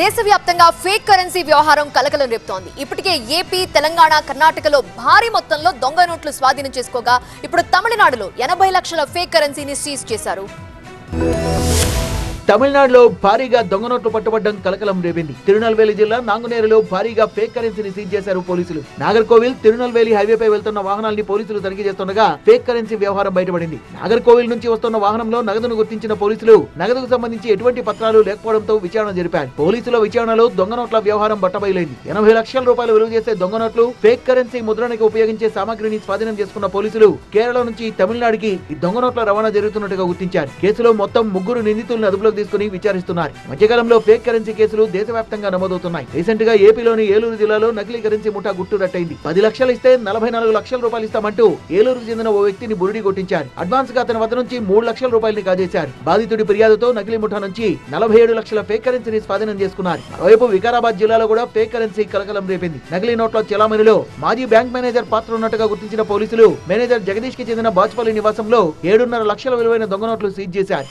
దేశవ్యాప్తంగా fake currency వ్యవహారం కలకలం రేపుతోంది. ఇప్పటికే ఏపీ తెలంగాణ కర్ణాటకలో భారీ మొత్తంలో దొంగ నోట్లు స్వాధీనం చేసుకోగా ఇప్పుడు తమిళనాడులో ఎనభై లక్షల ఫేక్ కరెన్సీని సీజ్ చేశారు. తమిళనాడులో భారీగా దొంగ నోట్లు పట్టుబడ్డం కలకలం రేపింది. తిరునల్వేలి జిల్లా నాంగునేరులో భారీగా ఫేక్ కరెన్సీని సీజ్ చేశారు పోలీసులు. నాగర్కోవిల్ తిరునల్వేలి హైవేపై వెళ్తున్న వాహనాల్ని పోలీసులు తనిఖీ చేస్తుండగా ఫేక్ కరెన్సీ వ్యవహారం బయటపడింది. నాగర్కోవిల్ నుంచి వస్తున్న వాహనంలో నగదును గుర్తించిన పోలీసులు నగదుకు సంబంధించి ఎటువంటి పత్రాలు లేకపోవడంతో విచారణ జరిపారు. పోలీసుల విచారణలో దొంగ నోట్ల వ్యవహారం బట్టబయలైంది. ఎనభై లక్షల రూపాయలు విలువ చేసే దొంగ నోట్లు ఫేక్ కరెన్సీ ముద్రణకి ఉపయోగించే సామాగ్రిని స్వాధీనం చేసుకున్న పోలీసులు కేరళ నుంచి తమిళనాడుకి ఈ దొంగ నోట్ల రవాణా జరుగుతున్నట్టుగా గుర్తించారు. కేసులో మొత్తం ముగ్గురు నిందితులను అదుపులోకి తీసుకుని విచారిస్తున్నారు. మధ్యకాలంలో ఫేక్ కరెన్సీ కేసులు దేశవ్యాప్తంగా నమోదవుతున్నాయి. రీసెంట్గా ఏపీలోని ఏలూరు జిల్లాలో నకిలీ కరెన్సీ ముఠా గుట్టురట్టయింది పది లక్షలు ఇస్తే నలభై నాలుగు లక్షల రూపాయలు ఇస్తామంటూ ఏలూరుకు చెందిన ఓ వ్యక్తిని బురిడి కొట్టించారు. అడ్వాన్స్గా అతని వద్ద నుంచి మూడు లక్షల రూపాయలని కాజేశారు. బాధితుడి ఫిర్యాదుతో నకిలీ ముఠా నుంచి నలభై ఏడు లక్షల ఫేక్ కరెన్సీని స్వాధీనం చేసుకున్నారు. మరోవైపు వికారాబాద్ జిల్లాలో కూడా ఫేక్ కరెన్సీ కలకలం రేపింది. నకిలీ నోట్ల చెలామణిలో మాజీ బ్యాంక్ మేనేజర్ పాత్ర ఉన్నట్టుగా గుర్తించిన పోలీసులు మేనేజర్ జగదీష్కి చెందిన బాచుపల్లి నివాసంలో ఏడున్నర లక్షల విలువైన దొంగ నోట్లు సీజ్ చేశారు.